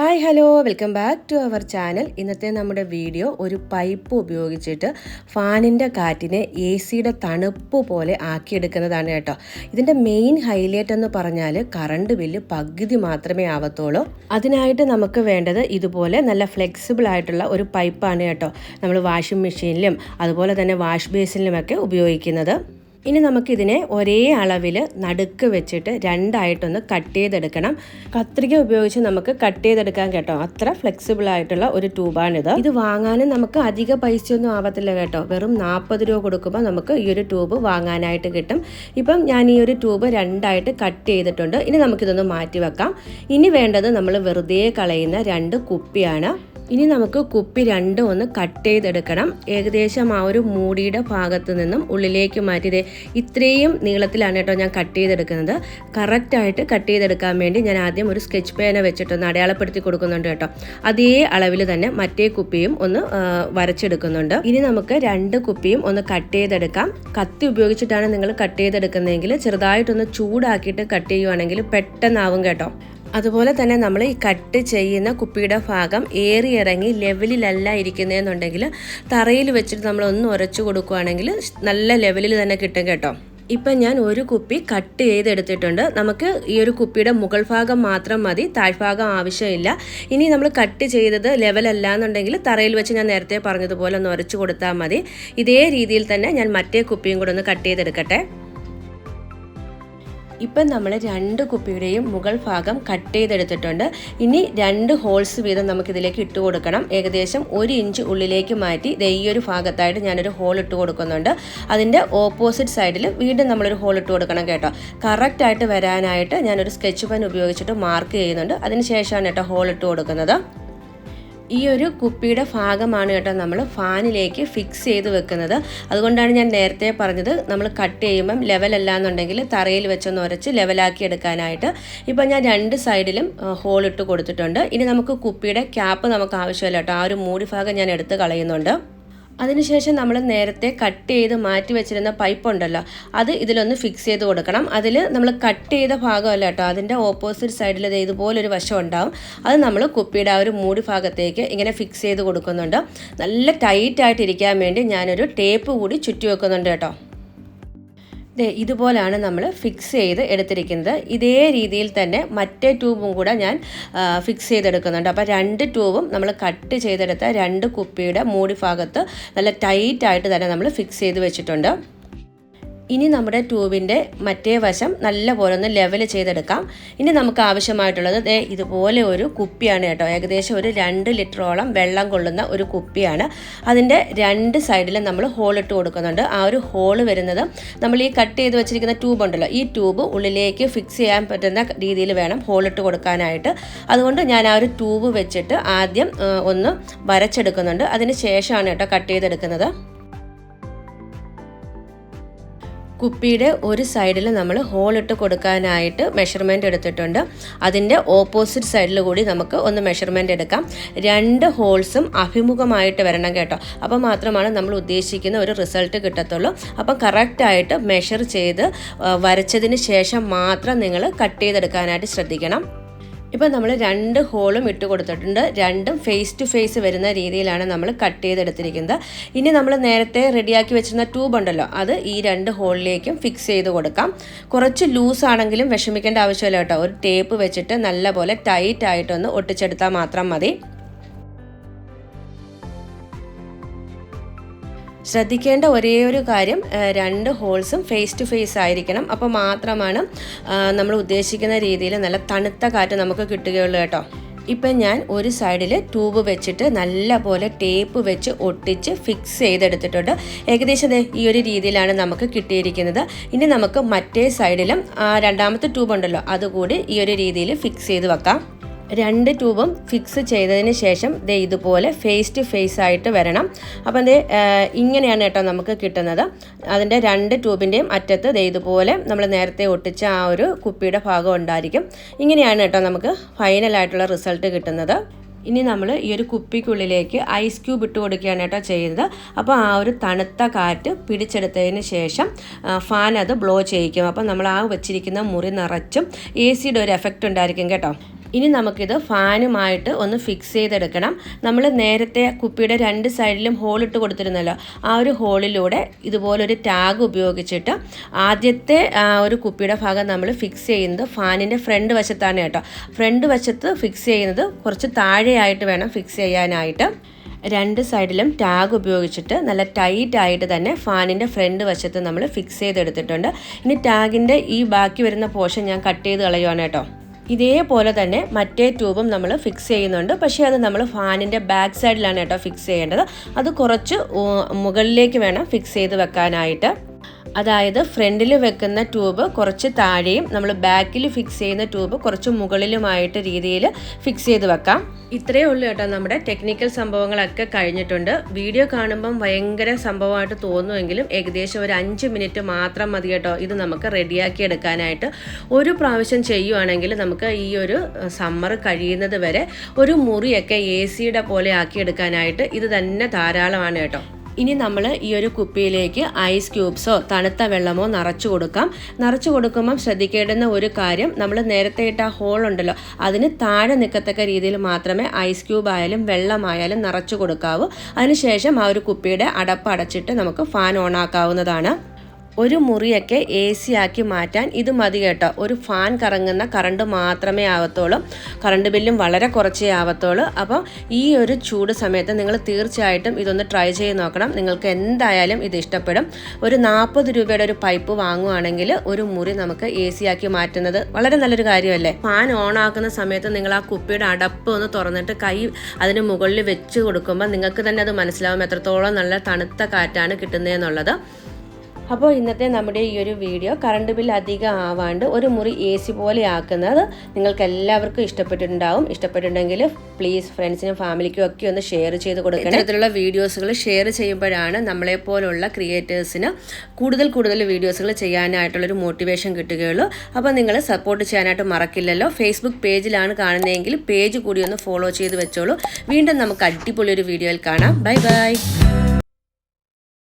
Hi hello welcome back to our channel ഇന്നത്തെ നമ്മുടെ video ഒരു പൈപ്പ് ഉപയോഗിച്ചിട്ട് ഫാനിന്റെ കാറ്റിനെ എ സിയുടെ തണുപ്പ് പോലെ ആക്കിയെടുക്കുന്നതാണ് കേട്ടോ. ഇതിന്റെ മെയിൻ ഹൈലൈറ്റ് എന്ന് പറഞ്ഞാൽ കറണ്ട് ബില്ല് പകുതി മാത്രമേ ആവത്തുള്ളൂ. അതിനായിട്ട് നമുക്ക് വേണ്ടത് ഇതുപോലെ നല്ല ഫ്ലെക്സിബിൾ ആയിട്ടുള്ള ഒരു പൈപ്പാണ് കേട്ടോ. നമ്മൾ വാഷിംഗ് മെഷീനിലും അതുപോലെ തന്നെ വാഷ് ബേസിനിലുമൊക്കെ ഉപയോഗിക്കുന്നത്. ഇനി നമുക്കിതിനെ ഒരേ അളവിൽ നടുക്ക് വെച്ചിട്ട് രണ്ടായിട്ടൊന്ന് കട്ട് ചെയ്തെടുക്കണം. കത്രിക ഉപയോഗിച്ച് നമുക്ക് കട്ട് ചെയ്തെടുക്കാൻ കേട്ടോ. അത്ര ഫ്ലെക്സിബിൾ ആയിട്ടുള്ള ഒരു ട്യൂബാണിത്. ഇത് വാങ്ങാനും നമുക്ക് അധിക പൈസ ഒന്നും ആവത്തില്ല കേട്ടോ. വെറും നാൽപ്പത് രൂപ കൊടുക്കുമ്പോൾ നമുക്ക് ഈ ഒരു ട്യൂബ് വാങ്ങാനായിട്ട് കിട്ടും. ഇപ്പം ഞാൻ ഈ ഒരു ട്യൂബ് രണ്ടായിട്ട് കട്ട് ചെയ്തിട്ടുണ്ട്. ഇനി നമുക്കിതൊന്ന് മാറ്റി വെക്കാം ഇനി വേണ്ടത് നമ്മൾ വെറുതെ കളയുന്ന രണ്ട് കുപ്പിയാണ്. ഇനി നമുക്ക് കുപ്പി രണ്ടും ഒന്ന് കട്ട് ചെയ്തെടുക്കണം. ഏകദേശം ആ ഒരു മൂടിയുടെ ഭാഗത്ത് നിന്നും ഉള്ളിലേക്ക് മാറ്റിയത് ഇത്രയും നീളത്തിലാണ് കേട്ടോ ഞാൻ കട്ട് ചെയ്തെടുക്കുന്നത്. കറക്റ്റായിട്ട് കട്ട് ചെയ്തെടുക്കാൻ വേണ്ടി ഞാൻ ആദ്യം ഒരു സ്കെച്ച് പേന വെച്ചിട്ടൊന്ന് അടയാളപ്പെടുത്തി കൊടുക്കുന്നുണ്ട് കേട്ടോ. അതേ അളവിൽ തന്നെ മറ്റേ കുപ്പിയും ഒന്ന് വരച്ചെടുക്കുന്നുണ്ട്. ഇനി നമുക്ക് രണ്ട് കുപ്പിയും ഒന്ന് കട്ട് ചെയ്തെടുക്കാം. കത്തി ഉപയോഗിച്ചിട്ടാണ് നിങ്ങൾ കട്ട് ചെയ്തെടുക്കുന്നതെങ്കിൽ ചെറുതായിട്ടൊന്ന് ചൂടാക്കിയിട്ട് കട്ട് ചെയ്യുവാണെങ്കിൽ പെട്ടെന്നാവും കേട്ടോ. അതുപോലെ തന്നെ നമ്മൾ ഈ കട്ട് ചെയ്യുന്ന കുപ്പിയുടെ ഭാഗം ഏറി ഇറങ്ങി ലെവലിലല്ല ഇരിക്കുന്നതെന്നുണ്ടെങ്കിൽ തറയിൽ വെച്ചിട്ട് നമ്മൾ ഒന്ന് ഉരച്ചു കൊടുക്കുകയാണെങ്കിൽ നല്ല ലെവലിൽ തന്നെ കിട്ടും കേട്ടോ. ഇപ്പം ഞാൻ ഒരു കുപ്പി കട്ട് ചെയ്തെടുത്തിട്ടുണ്ട്. നമുക്ക് ഈ ഒരു കുപ്പിയുടെ മുകൾ ഭാഗം മാത്രം മതി. താഴ്ഭാഗം ആവശ്യമില്ല. ഇനി നമ്മൾ കട്ട് ചെയ്തത് ലെവലല്ല എന്നുണ്ടെങ്കിൽ തറയിൽ വെച്ച് ഞാൻ നേരത്തെ പറഞ്ഞതുപോലെ ഒന്ന് ഉരച്ചു കൊടുത്താൽ മതി. ഇതേ രീതിയിൽ തന്നെ ഞാൻ മറ്റേ കുപ്പിയും കൂടെ ഒന്ന് കട്ട് ചെയ്തെടുക്കട്ടെ. ഇപ്പം നമ്മൾ രണ്ട് കുപ്പിയുടെയും മുകൾ ഭാഗം കട്ട് ചെയ്തെടുത്തിട്ടുണ്ട്. ഇനി രണ്ട് ഹോൾസ് വീതം നമുക്കിതിലേക്ക് ഇട്ട് കൊടുക്കണം. ഏകദേശം ഒരു ഇഞ്ച് ഉള്ളിലേക്ക് മാറ്റി ദേ ഈ ഒരു ഭാഗത്തായിട്ട് ഞാനൊരു ഹോൾ ഇട്ട് കൊടുക്കുന്നുണ്ട്. അതിന്റെ ഓപ്പോസിറ്റ് സൈഡിൽ വീണ്ടും നമ്മളൊരു ഹോൾ ഇട്ട് കൊടുക്കണം കേട്ടോ. കറക്റ്റായിട്ട് വരാനായിട്ട് ഞാനൊരു സ്കെച്ച് പെൻ ഉപയോഗിച്ചിട്ട് മാർക്ക് ചെയ്യുന്നുണ്ട്. അതിന് ശേഷമാണ് കേട്ടോ ഹോൾ ഇട്ട് കൊടുക്കുന്നത്. ഈ ഒരു കുപ്പിയുടെ ഭാഗമാണ് കേട്ടോ നമ്മൾ ഫാനിലേക്ക് ഫിക്സ് ചെയ്ത് വെക്കുന്നത്. അതുകൊണ്ടാണ് ഞാൻ നേരത്തെ പറഞ്ഞത് നമ്മൾ കട്ട് ചെയ്യുമ്പം ലെവലല്ല എന്നുണ്ടെങ്കിൽ തറയിൽ വെച്ചൊന്ന് ഉരച്ച് ലെവലാക്കി എടുക്കാനായിട്ട്. ഇപ്പം ഞാൻ രണ്ട് സൈഡിലും ഹോൾ ഇട്ട് കൊടുത്തിട്ടുണ്ട്. ഇനി നമുക്ക് കുപ്പിയുടെ ക്യാപ്പ് നമുക്ക് ആവശ്യമില്ല കേട്ടോ. ആ ഒരു മൂടി ഭാഗം ഞാൻ എടുത്ത് കളയുന്നുണ്ട്. അതിനുശേഷം നമ്മൾ നേരത്തെ കട്ട് ചെയ്ത് മാറ്റി വെച്ചിരുന്ന പൈപ്പ് ഉണ്ടല്ലോ അത് ഇതിലൊന്ന് ഫിക്സ് ചെയ്ത് കൊടുക്കണം. അതിൽ നമ്മൾ കട്ട് ചെയ്ത ഭാഗമല്ല കേട്ടോ അതിന്റെ ഓപ്പോസിറ്റ് സൈഡിൽ ഇതുപോലൊരു വശം ഉണ്ടാവും. അത് നമ്മൾ കുപ്പിയുടെ ആ ഒരു മൂടി ഭാഗത്തേക്ക് ഇങ്ങനെ ഫിക്സ് ചെയ്ത് കൊടുക്കുന്നുണ്ട്. നല്ല ടൈറ്റ് ഇരിക്കാൻ വേണ്ടി ഞാനൊരു ടേപ്പ് കൂടി ചുറ്റി വെക്കുന്നുണ്ട് കേട്ടോ. ഇതുപോലാണ് നമ്മൾ ഫിക്സ് ചെയ്ത് എടുത്തിരിക്കുന്നത്. ഇതേ രീതിയിൽ തന്നെ മറ്റേ ട്യൂബും കൂടെ ഞാൻ ഫിക്സ് ചെയ്തെടുക്കുന്നുണ്ട്. അപ്പോൾ രണ്ട് ട്യൂബും നമ്മൾ കട്ട് ചെയ്തെടുത്ത രണ്ട് കുപ്പിയുടെ മൂടി ഭാഗത്ത് നല്ല ടൈറ്റായിട്ട് തന്നെ നമ്മൾ ഫിക്സ് ചെയ്ത് വെച്ചിട്ടുണ്ട്. ഇനി നമ്മുടെ ട്യൂബിന്റെ മറ്റേ വശം നല്ലപോലെ ഒന്ന് ലെവൽ ചെയ്തെടുക്കാം. ഇനി നമുക്ക് ആവശ്യമായിട്ടുള്ളത് ഇതുപോലെ ഒരു കുപ്പിയാണ് കേട്ടോ. ഏകദേശം ഒരു രണ്ട് ലിറ്ററോളം വെള്ളം കൊള്ളുന്ന ഒരു കുപ്പിയാണ്. അതിന്റെ രണ്ട് സൈഡിലും നമ്മൾ ഹോൾ ഇട്ട് കൊടുക്കുന്നുണ്ട്. ആ ഒരു ഹോൾ വരുന്നത് നമ്മൾ ഈ കട്ട് ചെയ്ത് വെച്ചിരിക്കുന്ന ട്യൂബ് ഉണ്ടല്ലോ. ഈ ട്യൂബ് ഉള്ളിലേക്ക് ഫിക്സ് ചെയ്യാൻ പറ്റുന്ന രീതിയിൽ വേണം ഹോൾ ഇട്ട് കൊടുക്കാനായിട്ട്. അതുകൊണ്ട് ഞാൻ ആ ഒരു ട്യൂബ് വെച്ചിട്ട് ആദ്യം ഒന്ന് വരച്ചെടുക്കുന്നുണ്ട്. അതിന് ശേഷമാണ് കേട്ടോ കട്ട് ചെയ്തെടുക്കുന്നത്. കുപ്പിയുടെ ഒരു സൈഡിൽ നമ്മൾ ഹോൾ ഇട്ട് കൊടുക്കാനായിട്ട് മെഷർമെന്റ് എടുത്തിട്ടുണ്ട്. അതിന്റെ ഓപ്പോസിറ്റ് സൈഡിൽ കൂടി നമുക്ക് ഒന്ന് മെഷർമെന്റ് എടുക്കാം. രണ്ട് ഹോൾസും അഭിമുഖമായിട്ട് വരണം കേട്ടോ. അപ്പോൾ മാത്രമാണ് നമ്മൾ ഉദ്ദേശിക്കുന്ന ഒരു റിസൾട്ട് കിട്ടത്തുള്ളൂ. അപ്പം കറക്റ്റായിട്ട് മെഷർ ചെയ്ത് വരച്ചതിന് ശേഷം മാത്രം നിങ്ങൾ കട്ട് ചെയ്തെടുക്കാനായിട്ട് ശ്രദ്ധിക്കണം. ഇപ്പം നമ്മൾ രണ്ട് ഹോളും ഇട്ട് കൊടുത്തിട്ടുണ്ട്. രണ്ടും ഫേസ് ടു ഫേസ് വരുന്ന രീതിയിലാണ് നമ്മൾ കട്ട് ചെയ്തെടുത്തിരിക്കുന്നത്. ഇനി നമ്മൾ നേരത്തെ റെഡിയാക്കി വെച്ചിരുന്ന ട്യൂബ് ഉണ്ടല്ലോ അത് ഈ രണ്ട് ഹോളിലേക്കും ഫിക്സ് ചെയ്ത് കൊടുക്കാം. കുറച്ച് ലൂസ് ആണെങ്കിലും വിഷമിക്കേണ്ട ആവശ്യമില്ല കേട്ടോ. ഒരു ടേപ്പ് വെച്ചിട്ട് നല്ലപോലെ ടൈറ്റ് ആയിട്ടൊന്ന് ഒട്ടിച്ചെടുത്താൽ മാത്രം മതി. ശ്രദ്ധിക്കേണ്ട ഒരേ ഒരു കാര്യം രണ്ട് ഹോൾസും ഫേസ് ടു ഫേസ് ആയിരിക്കണം. അപ്പോൾ മാത്രമാണ് നമ്മൾ ഉദ്ദേശിക്കുന്ന രീതിയിൽ നല്ല തണുത്ത കാറ്റ് നമുക്ക് കിട്ടുകയുള്ളൂ കേട്ടോ. ഇപ്പം ഞാൻ ഒരു സൈഡിൽ ട്യൂബ് വെച്ചിട്ട് നല്ല പോലെ ടേപ്പ് വെച്ച് ഒട്ടിച്ച് ഫിക്സ് ചെയ്തെടുത്തിട്ടുണ്ട്. ഏകദേശം ഈ ഒരു രീതിയിലാണ് നമുക്ക് കിട്ടിയിരിക്കുന്നത്. ഇനി നമുക്ക് മറ്റേ സൈഡിലും രണ്ടാമത്തെ ട്യൂബ് ഉണ്ടല്ലോ അതുകൂടി ഈ ഒരു രീതിയിൽ ഫിക്സ് ചെയ്ത് വെക്കാം. രണ്ട് ട്യൂബും ഫിക്സ് ചെയ്തതിന് ശേഷം ദേ ഇതുപോലെ ഫേസ് ടു ഫേസ് ആയിട്ട് വരണം. അപ്പം ദേ ഇങ്ങനെയാണ് കേട്ടോ നമുക്ക് കിട്ടുന്നത്. അതിന്റെ രണ്ട് ട്യൂബിന്റെയും അറ്റത്ത് ദേ ഇതുപോലെ നമ്മൾ നേരത്തെ ഒട്ടിച്ച ആ ഒരു കുപ്പിയുടെ ഭാഗം ഉണ്ടായിരിക്കും. ഇങ്ങനെയാണ് കേട്ടോ നമുക്ക് ഫൈനലായിട്ടുള്ള റിസൾട്ട് കിട്ടുന്നത്. ഇനി നമ്മൾ ഈ ഒരു കുപ്പിക്കുള്ളിലേക്ക് ഐസ് ക്യൂബ് ഇട്ട് കൊടുക്കുകയാണ് കേട്ടോ ചെയ്യുന്നത്. അപ്പോൾ ആ ഒരു തണുത്ത കാറ്റ് പിടിച്ചെടുത്തതിന് ശേഷം ഫാൻ അത് ബ്ലോ ചെയ്യിക്കും. അപ്പോൾ നമ്മൾ ആ വെച്ചിരിക്കുന്ന മുറി നിറച്ചും എ സിയുടെ ഒരു എഫക്റ്റ് ഉണ്ടായിരിക്കും കേട്ടോ. ഇനി നമുക്കിത് ഫാനുമായിട്ട് ഒന്ന് ഫിക്സ് ചെയ്തെടുക്കണം. നമ്മൾ നേരത്തെ കുപ്പിയുടെ രണ്ട് സൈഡിലും ഹോൾ ഇട്ട് കൊടുത്തിരുന്നല്ലോ ആ ഒരു ഹോളിലൂടെ ഇതുപോലൊരു ടാഗ് ഉപയോഗിച്ചിട്ട് ആദ്യത്തെ ഒരു കുപ്പിയുടെ ഭാഗം നമ്മൾ ഫിക്സ് ചെയ്യുന്നത് ഫാനിന്റെ ഫ്രണ്ട് വശത്താണ് കേട്ടോ. ഫ്രണ്ട് വശത്ത് ഫിക്സ് ചെയ്യുന്നത് കുറച്ച് താഴെയായിട്ട് വേണം ഫിക്സ് ചെയ്യാനായിട്ട്. രണ്ട് സൈഡിലും ടാഗ് ഉപയോഗിച്ചിട്ട് നല്ല ടൈറ്റ് ആയിട്ട് തന്നെ ഫാനിന്റെ ഫ്രണ്ട് വശത്ത് നമ്മൾ ഫിക്സ് ചെയ്തെടുത്തിട്ടുണ്ട്. ഇനി ടാഗിന്റെ ഈ ബാക്കി വരുന്ന പോർഷൻ ഞാൻ കട്ട് ചെയ്ത് കളയുവാണ് കേട്ടോ. ഇതേപോലെ തന്നെ മറ്റേ ട്യൂബും നമ്മൾ ഫിക്സ് ചെയ്യുന്നുണ്ട്. പക്ഷേ അത് നമ്മൾ ഫാനിന്റെ ബാക്ക് സൈഡിലാണ് കേട്ടോ ഫിക്സ് ചെയ്യേണ്ടത്. അത് കുറച്ച് മുകളിലേക്ക് വേണം ഫിക്സ് ചെയ്ത് വെക്കാനായിട്ട്. അതായത് ഫ്രണ്ടിൽ വെക്കുന്ന ട്യൂബ് കുറച്ച് താഴെയും നമ്മൾ ബാക്കിൽ ഫിക്സ് ചെയ്യുന്ന ട്യൂബ് കുറച്ച് മുകളിലുമായിട്ട് രീതിയിൽ ഫിക്സ് ചെയ്ത് വെക്കാം. ഇത്രയേ ഉള്ളൂ കേട്ടോ നമ്മുടെ ടെക്നിക്കൽ സംഭവങ്ങളൊക്കെ കഴിഞ്ഞിട്ടുണ്ട്. വീഡിയോ കാണുമ്പം ഭയങ്കര സംഭവമായിട്ട് തോന്നുമെങ്കിലും ഏകദേശം ഒരു അഞ്ച് മിനിറ്റ് മാത്രം മതി കേട്ടോ. ഇത് നമുക്ക് റെഡിയാക്കി എടുക്കാനായിട്ട്. ഒരു പ്രാവശ്യം ചെയ്യുവാണെങ്കിൽ നമുക്ക് ഈ ഒരു സമ്മർ കഴിയുന്നത് വരെ ഒരു മുറിയൊക്കെ എ സിയുടെ പോലെ ആക്കി എടുക്കാനായിട്ട് ഇത് തന്നെ ധാരാളമാണ് കേട്ടോ. ഇനി നമ്മൾ ഈ ഒരു കുപ്പിയിലേക്ക് ഐസ് ക്യൂബ്സോ തണുത്ത വെള്ളമോ നിറച്ചു കൊടുക്കാം. നിറച്ചു കൊടുക്കുമ്പം ശ്രദ്ധിക്കേണ്ടുന്ന ഒരു കാര്യം നമ്മൾ നേരത്തെ ഇട്ട ഹോൾ ഉണ്ടല്ലോ അതിന് താഴെ നിൽക്കത്തക്ക രീതിയിൽ മാത്രമേ ഐസ് ക്യൂബ് ആയാലും വെള്ളമായാലും നിറച്ചു കൊടുക്കാവൂ. അതിനുശേഷം ആ ഒരു കുപ്പിയുടെ അടപ്പ് അടച്ചിട്ട് നമുക്ക് ഫാൻ ഓൺ ആക്കാവുന്നതാണ്. ഒരു മുറിയൊക്കെ എ സി ആക്കി മാറ്റാൻ ഇത് മതി കേട്ടോ. ഒരു ഫാൻ കറങ്ങുന്ന കറണ്ട് മാത്രമേ ആവത്തുള്ളൂ. കറണ്ട് ബില്ലും വളരെ കുറച്ചേ ആവത്തുള്ളൂ. അപ്പോൾ ഈ ഒരു ചൂട് സമയത്ത് നിങ്ങൾ തീർച്ചയായിട്ടും ഇതൊന്ന് ട്രൈ ചെയ്ത് നോക്കണം. നിങ്ങൾക്ക് എന്തായാലും ഇത് ഇഷ്ടപ്പെടും. ഒരു നാൽപ്പത് രൂപയുടെ ഒരു പൈപ്പ് വാങ്ങുവാണെങ്കിൽ ഒരു മുറി നമുക്ക് എ സി ആക്കി മാറ്റുന്നത് വളരെ നല്ലൊരു കാര്യമല്ലേ? ഫാൻ ഓൺ ആക്കുന്ന സമയത്ത് നിങ്ങൾ ആ കുപ്പിയുടെ അടപ്പ് ഒന്ന് തുറന്നിട്ട് കൈ അതിന് മുകളിൽ വെച്ച് കൊടുക്കുമ്പോൾ നിങ്ങൾക്ക് തന്നെ അത് മനസ്സിലാവും എത്രത്തോളം നല്ല തണുത്ത കാറ്റാണ് കിട്ടുന്നതെന്നുള്ളത്. അപ്പോൾ ഇന്നത്തെ നമ്മുടെ ഈ ഒരു വീഡിയോ കറണ്ട് ബിൽ അധികം ആവാണ്ട് ഒരു മുറി എ സി പോലെ ആക്കുന്നത് നിങ്ങൾക്ക് എല്ലാവർക്കും ഇഷ്ടപ്പെട്ടിട്ടുണ്ടാവും. ഇഷ്ടപ്പെട്ടിട്ടുണ്ടെങ്കിൽ പ്ലീസ് ഫ്രണ്ട്സിനും ഫാമിലിക്കും ഒക്കെ ഒന്ന് ഷെയർ ചെയ്ത് കൊടുക്കണം. ഇത്തരത്തിലുള്ള വീഡിയോസുകൾ ഷെയർ ചെയ്യുമ്പോഴാണ് നമ്മളെ നമ്മളെപ്പോലുള്ള ക്രിയേറ്റേഴ്സിന് കൂടുതൽ കൂടുതൽ വീഡിയോസുകൾ ചെയ്യാനായിട്ടുള്ളൊരു മോട്ടിവേഷൻ കിട്ടുകയുള്ളൂ. അപ്പോൾ നിങ്ങൾ സപ്പോർട്ട് ചെയ്യാനായിട്ട് മറക്കില്ലല്ലോ. ഫേസ്ബുക്ക് പേജിലാണ് കാണുന്നതെങ്കിൽ പേജ് കൂടി ഒന്ന് ഫോളോ ചെയ്ത് വെച്ചോളൂ. വീണ്ടും നമുക്ക് അടിപൊളി ഒരു വീഡിയോയിൽ കാണാം. Bye bye